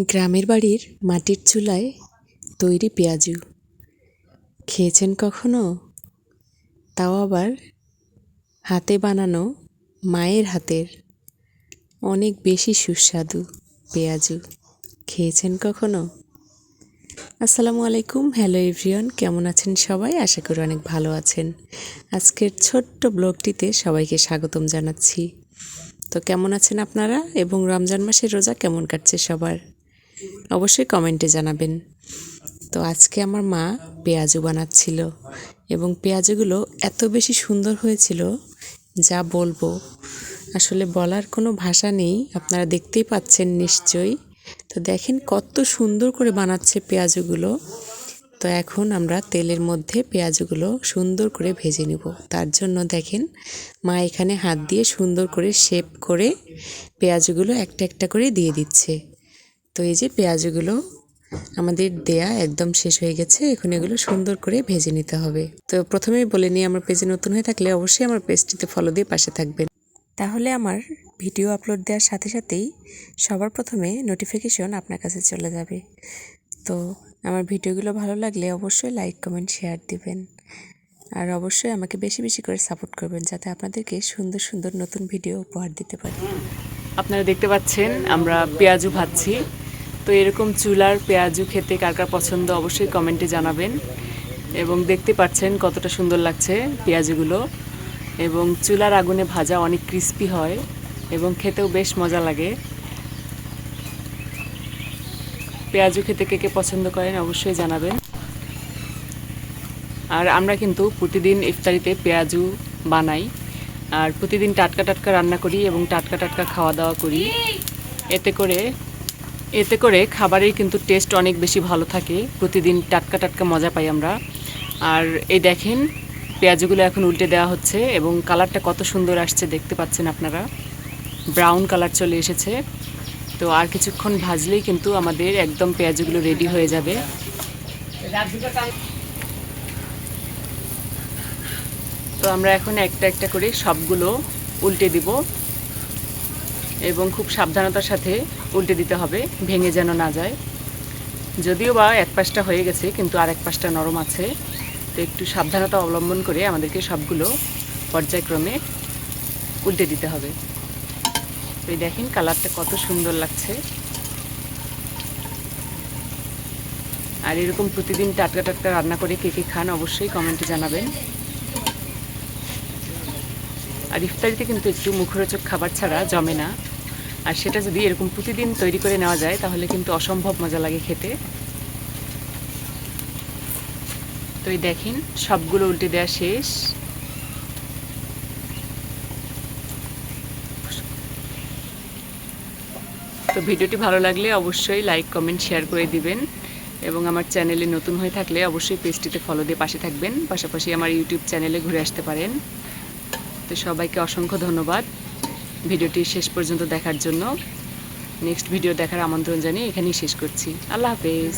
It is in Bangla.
গ্রামের বাড়ির মাটির চুলায় তৈরি পেঁয়াজু। খেয়েছেন কখনো? তাও আবার হাতে বানানো মায়ের হাতের অনেক বেশি সুস্বাদু পেঁয়াজু। খেয়েছেন কখনো? আসসালামু আলাইকুম, হ্যালো এভরিওয়ান, কেমন আছেন সবাই? আশা করি অনেক ভালো আছেন। আজকের ছোট্ট ব্লগটিতে সবাইকে স্বাগতম জানাচ্ছি। তো কেমন আছেন আপনারা? এবং রমজান মাসের রোজা কেমন কাটছে সবার? অবশ্যই কমেন্টে জানাবেন। তো আজকে আমার মা পেঁয়াজু বানাচ্ছিল এবং পেঁয়াজুগুলো এত বেশি সুন্দর হয়েছিল যা বলব। আসলে বলার কোনো ভাষা নেই, আপনারা দেখতেই পাচ্ছেন নিশ্চয়ই। তো দেখেন কত সুন্দর করে বানাচ্ছে পেঁয়াজুগুলো। তো এখন আমরা তেলের মধ্যে পেঁয়াজগুলো সুন্দর করে ভেজে নেব। তার জন্য দেখেন মা এখানে হাত দিয়ে সুন্দর করে শেপ করে পেঁয়াজগুলো একটা একটা করে দিয়ে দিচ্ছে। তো এই যে পেঁয়াজগুলো আমাদের দেয়া একদম শেষ হয়ে গেছে, এখন এগুলো সুন্দর করে ভেজে নিতে হবে। তো প্রথমেই বলে নিই, আমার পেজে নতুন হয়ে থাকলে অবশ্যই আমার পেজটিতে ফলো দিয়ে পাশে থাকবেন। তাহলে আমার ভিডিও আপলোড দেওয়ার সাথে সাথেই সবার প্রথমে নোটিফিকেশন আপনার কাছে চলে যাবে। তো আমার ভিডিওগুলো ভালো লাগলে অবশ্যই লাইক কমেন্ট শেয়ার দিবেন। আর অবশ্যই আমাকে বেশি বেশি করে সাপোর্ট করবেন, যাতে আপনাদেরকে সুন্দর সুন্দর নতুন ভিডিও উপহার দিতে পারি। আপনারা দেখতে পাচ্ছেন, আমরা পেঁয়াজু ভাজছি। তো এরকম চুলার পেঁয়াজু খেতে কার কার পছন্দ অবশ্যই কমেন্টে জানাবেন। এবং দেখতে পাচ্ছেন কতটা সুন্দর লাগছে পেঁয়াজুগুলো। এবং চুলার আগুনে ভাজা অনেক ক্রিস্পি হয় এবং খেতেও বেশ মজা লাগে। পেঁয়াজু খেতে কে কে পছন্দ করেন অবশ্যই জানাবেন। আর আমরা কিন্তু প্রতিদিন ইফতারিতে পেঁয়াজু বানাই। আর প্রতিদিন টাটকা টাটকা রান্না করি এবং টাটকা টাটকা খাওয়া দাওয়া করি। এতে করে এতে করে খাবারের কিন্তু টেস্ট অনেক বেশি ভালো থাকে। প্রতিদিন টাটকা টাটকা মজা পাই আমরা। আর এই দেখেন, পেঁয়াজগুলো এখন উল্টে দেওয়া হচ্ছে এবং কালারটা কত সুন্দর আসছে দেখতে পাচ্ছেন আপনারা। ব্রাউন কালার চলে এসেছে। তো আর কিছুক্ষণ ভাজলেই কিন্তু আমাদের একদম পেঁয়াজগুলো রেডি হয়ে যাবে। তো আমরা এখন একটা একটা করে সবগুলো উল্টে দিব। এবং খুব সাবধানতার সাথে উল্টে দিতে হবে, ভেঙে যেন না যায়। যদিও বা এক পাশটা হয়ে গেছে, কিন্তু আর এক পাশটা নরম আছে। তো একটু সাবধানতা অবলম্বন করে আমাদেরকে সবগুলো পর্যায়ক্রমে উল্টে দিতে হবে। এই দেখেন কালারটা কত সুন্দর লাগছে। আর এরকম প্রতিদিন টাটকা টাটকা রান্না করে কে কে খান অবশ্যই কমেন্টে জানাবেন। আর ইফতারিতে কিন্তু একটু মুখরোচক খাবার ছাড়া জমে না। আর সেটা যদি এরকম প্রতিদিন তৈরি করে নেওয়া যায়, তাহলে কিন্তু অসম্ভব মজা লাগে খেতে। তো এই দেখেন, সবগুলো উল্টে দেওয়া শেষ। তো ভিডিওটি ভালো লাগলে অবশ্যই লাইক, কমেন্ট, শেয়ার করে দিবেন। এবং আমার চ্যানেলে নতুন হয়ে থাকলে অবশ্যই পেজটিতে ফলো দিয়ে পাশে থাকবেন। পাশাপাশি আমার ইউটিউব চ্যানেলে ঘুরে আসতে পারেন। তো সবাইকে অসংখ্য ধন্যবাদ। ভিডিওটি শেষ পর্যন্ত দেখার জন্য। নেক্সট ভিডিও দেখার আমন্ত্রণ জানিয়ে এখানেই শেষ করছি। আল্লাহ হাফেজ।